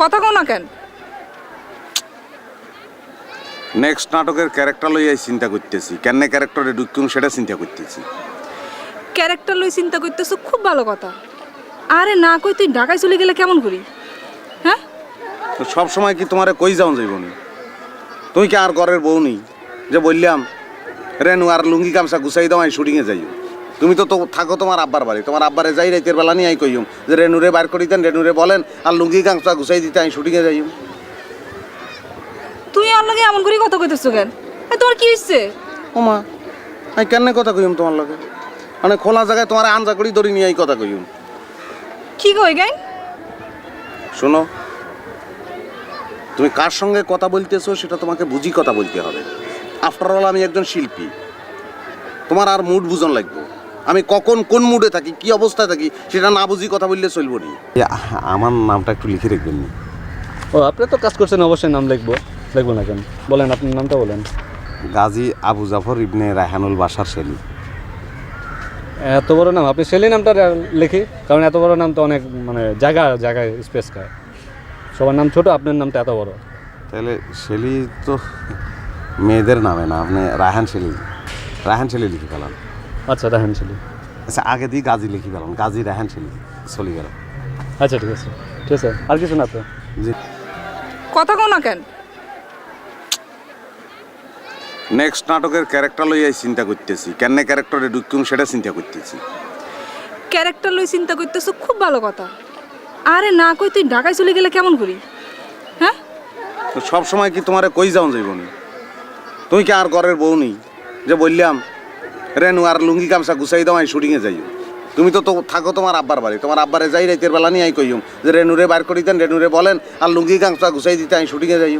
কথা কও না কেন? নেক্সট নাটকের ক্যারেক্টার লইয়াই চিন্তা করতেছি। কেন ক্যারেক্টারে ঢুকুম সেটা চিন্তা করতেছি। ক্যারেক্টার লই চিন্তা করতেছো খুব ভালো কথা। আরে না কই তুই ঢাকায় চলে গেলে কেমন করি? হ্যাঁ? তো সব সময় কি তোমারে কই যাও যাইব নি? তুই কি আর ঘরের বউ নেই? যে বললাম রেনু আর লুঙ্গি গামছা গুছাই দাও আমি শুটিংয়ে যাই তুমি তো থাকো তোমার আব্বার বাড়ি। তোমার আব্বারে যাই রাইতের বেলা নিয়ে আই কইম। যে রেনুরে বার করি দেন রেনুরে বলেন আর লুঙ্গি গামছা গুছাই দিতে আমি শুটিংয়ে যাই তুই আর লগে এমন করে কথা কইতেছো কেন? তোমার কি হইছে? ওমা আমি কেন কথা কইম তোমার লগে? মানে খোলা জায়গায় তোমার আঞ্জা করি দড়ি নিয়ে এই কথা কইম। কি কই গাই শোনো তুমি কার সঙ্গে কথা বলতেছো সেটা তোমাকে বুঝি কথা বলতে হবে। আফটার অল আমি একজন শিল্পী। তোমার আর মুড বুঝন লাগবে। আমি কখন কোন মুডে থাকি কি অবস্থায় থাকি সেটা না বুঝি কথা বললে চলবো নি। আমার নামটা একটু লিখে রাখবেন নি। ও আপনি তো কাজ করছেন অবশ্যই নাম লিখব। লিখব না কেন? বলেন আপনার নামটা বলেন। গাজী আবু জাফর ইবনে রায়হানুল বাসার শেলি। এত বড় নাম আপনি সেলি নামটা লিখি কারণ এত বড় নাম তো অনেক মানে জায়গা জায়গায় স্পেস খায়। সবার নাম ছোট আপনার নামটা এত বড়। তাহলে শেলি তো মেয়েদের নামে না আপনি রায়হান শেলি রায়হান শেলি লিখে ফেলাম আচ্ছা রাহেন সেলি আচ্ছা আগে দিয়ে গাজী লিখি ফেলাম। গাজী রায়হান শেলি চলে গেল। আচ্ছা ঠিক আছে। ঠিক আছে আর কিছু না তো। জি। কথা কও না কেন? নেক্সট নাটকের ক্যারেক্টার লইয়াই চিন্তা করতেছি। কেন ক্যারেক্টারে ঢুকুম সেটা চিন্তা করতেছি। ক্যারেক্টার লই চিন্তা করতেছো খুব ভালো কথা। আরে না কই তুই ঢাকায় চলে গেলে কেমন করি? হ্যাঁ? সব সময় কি তোমারে কই যাও যাইব নি? তুমি কি আর ঘরের বউ নেই? যে বললাম রেনু আর লুঙ্গি গামছা গুছাই দাও আমি শুটিংয়ে যাই। তুমি তো থাকো তোমার আব্বার বাড়ি তোমার আব্বারে যাই রাইতের বেলা নিয়ে আই কইম যে রেনুরে বার করি দেন রেনুরে বলেন আর লুঙ্গি গামছা গুছাই দিতে আমি শুটিংয়ে যাই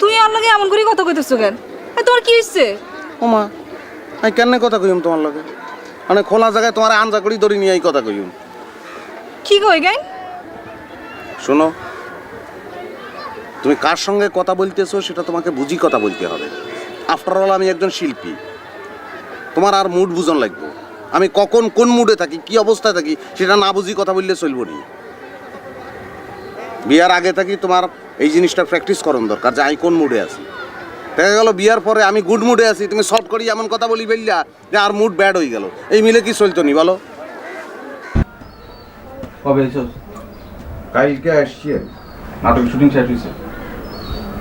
তুই আর লগে এমন করে কথা কইতেছো কেন? এ, তোমার কি হইছে? ওমা আমি কেন কথা কইম তোমার লগে? মানে খোলা জায়গায় তোমার আঞ্জা করি দড়ি নিয়ে এই কথা কইম কি কই গাই শোনো তুমি কার সঙ্গে কথা বলতেছো সেটা তোমাকে বুঝি কথা বলতে হবে। আফটার অল আমি একজন শিল্পী। তোমার আর মুড বুঝন লাগবে। আমি কখন কোন মুডে থাকি কি অবস্থায় থাকি সেটা না বুঝি কথা বললে চলবো নি। বিয়ার আগে থাকি তোমার এই জিনিসটা প্র্যাকটিস করন দরকার যে আমি কোন মুডে আছি। দেখা গেল বিয়ার পরে আমি গুড মুডে আছি তুমি শর্ট করি এমন কথা বলি বললা যে আর মুড ব্যাড হয়ে গেল। এই মিলে কি চলতো নি বলো? কবে এসেছ? কালকে আসছি নাটক শুটিং শেষ হয়েছে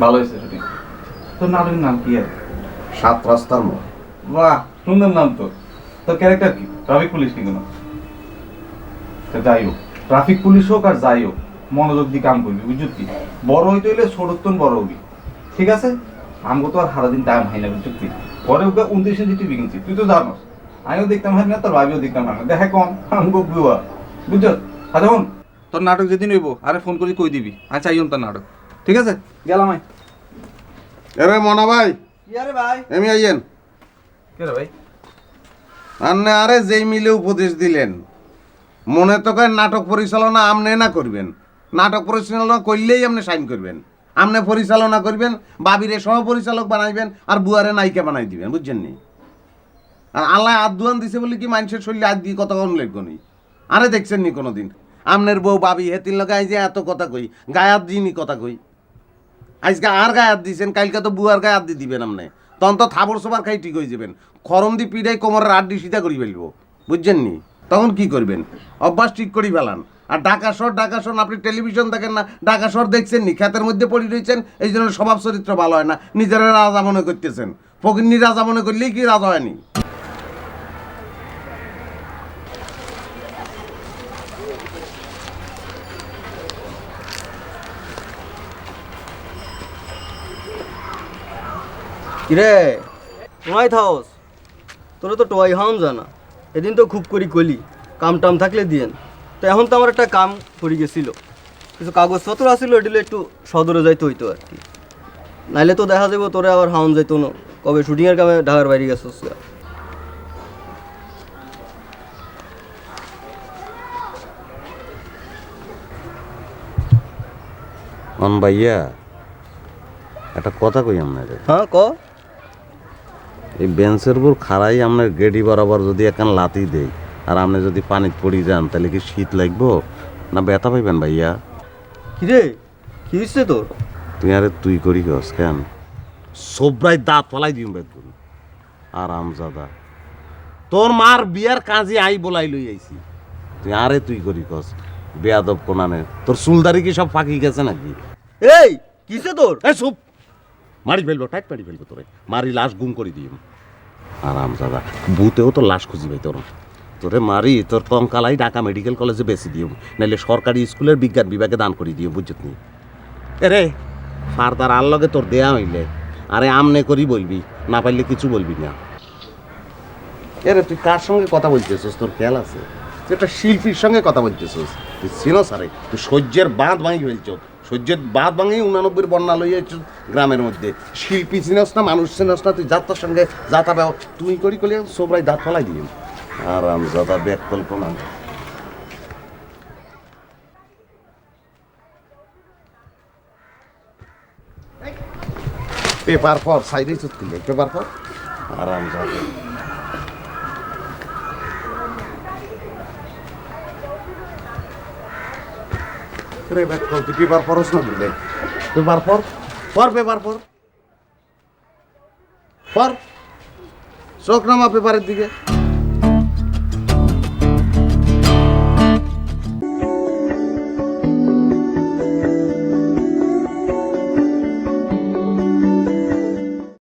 ভালো হয়েছে শুটিং তোর নাটকের নাম কি আর? সাত রাস্তার মোড়। বাহ সুন্দর নাম তো। তোর ক্যারেক্টার কি? ট্রাফিক পুলিশ কি কোনো? তা যাই হোক ট্রাফিক পুলিশ হোক আর যাই হোক মনোযোগ দিয়ে কাম করবি বুঝলি কি? বড় হইতে হইলে ছোটতন বড় হবি। ঠিক আছে? আমগো তো আর সারাদিন টাইম হয় না বুঝলি কি? পরে ওকে উনত্রিশ টিভি কিনছি তুই তো জানোস। আমিও দেখতাম হয় না তোর ভাবিও দেখতাম হয় না। দেখা কম আমগো বুয়া বুঝছ? আচ্ছা হন তোর নাটক যেদিন হইব আরে ফোন করে কই দিবি? আচ্ছা আইন তোর নাটক। ঠিক আছে? গেলাম আই এরে মনা ভাই ভাই? এমি আইয়েন। কে রে ভাই? আন্নে আরে যেই মিলে উপদেশ দিলেন মনে তো কয় নাটক পরিচালনা আমনে না করবেন। নাটক পরিচালনা করলেই আপনি সাইন করবেন। আমনে পরিচালনা করবেন বাবিরে সহ পরিচালক বানাইবেন আর বুয়ারে নায়িকা বানাই দিবেন বুঝছেন নি? আর আল্লাহ আদুয়ান দিছে বলে কি মানুষের শরীরে আদ দিয়ে কথা কম লিখব নি? আরে দেখছেন নি কোনোদিন? আমনের বউ বাবি হেতির লগে যে এত কথা কই গায়াত দিইনি কথা কই। আজকে আর গায়ে হাত দিয়েছেন কালকে তো বুয়ার গায়ে হাত দিয়ে দিবেন আপনি তখন তো থাবর সবার খাই ঠিক হয়ে যাবেন। খরম দি পিড়াই কোমরের আড্ডি সিধা করি ফেলব। বুঝছেন নি তখন কি করবেন? অভ্যাস ঠিক করি ফেলান। আর ঢাকা শহর ঢাকা শহর আপনি টেলিভিশন দেখেন না, ঢাকা শহর দেখছেন নি ক্ষেতের মধ্যে পড়ে রয়েছেন, এই জন্য স্বভাব চরিত্র ভালো হয় না। নিজেরা রাজা মনে করতেছেন। ফকিন্নি রাজা মনে করলেই কি রাজা হয়নি? কিরে? তোমায় থাওস তোরা তো টোয়াই হাম জানা। এদিন তো খুব করি কলি কাম টাম থাকলে দিয়েন। তো এখন তো আমার একটা কাম পড়ে গেছিল। কিছু কাগজপত্র আসছিল এটিলে একটু সদরে যাইতে হইতো আর কি। নাইলে তো দেখা যাব তোরা আবার হাউন যাইতো না। কবে শুটিংয়ের কামে ঢাকার বাইরে গেছিস অন ভাইয়া একটা কথা কই আপনাদের? হ্যাঁ ক? এই বেঞ্চের উপর খাড়াই আপনার গেডি বরাবর যদি একখান লাতি দেই আর আপনি যদি পানিত পড়ি যান তাহলে কি শীত লাগবো? না ব্যথা পাইবেন ভাইয়া? কিরে কি হচ্ছে তোর? তুই আরে তুই করি গস কেন? সব্রাই দাঁত ফলাই দিম বেদ আরাম জাদা। তোর মার বিয়ার কাজে আই বলাই লই আইছি। তুই আরে তুই করি কস বেয়াদব কোনানে। তোর চুলদারি কি সব ফাঁকি গেছে নাকি? এই কিসে তোর? এই চুপ! মারি ফেলব টাইট মারি ফেলব তোরে। মারি লাশ গুম করে দিম। আরাম দাদা ভূতেও তো লাশ খুঁজি পাই তোর তোরে মারি, তোর কঙ্কালাই ঢাকা মেডিকেল কলেজে বেশি দিও। নাহলে সরকারি স্কুলের বিজ্ঞান বিভাগে দান করে দিও বুঝছত নি? এরে, ফারদার আর লগে তোর দেয়া হইলে। আরে আমনে করি বলবি, না পারলে কিছু বলবি না। এরে, তুই কার সঙ্গে কথা বলতেছিস? তোর খেয়াল আছে? তুই একটা শিল্পীর সঙ্গে কথা বলতেছিস। তুই চিনো সারে তুই সহ্যের বাঁধ ভাঙি ফেলছ। সহ্যের বাঁধ ভাঙি উনানব্বই বন্যা লইয়াছ গ্রামের মধ্যে। শিল্পী চিনস না, মানুষ চিনস না, তুই যাত্রার সঙ্গে যাতা ব্যব তুই করি করি সবাই দাঁত ফলাই দিই আরাম যাতা ব্যাক কল্পনা পেপার পর, সাইডে চুক্তি পেপার পর। আরাম যাতা পর পর পেপার পর পর চোখ নামা পেপারের দিকে।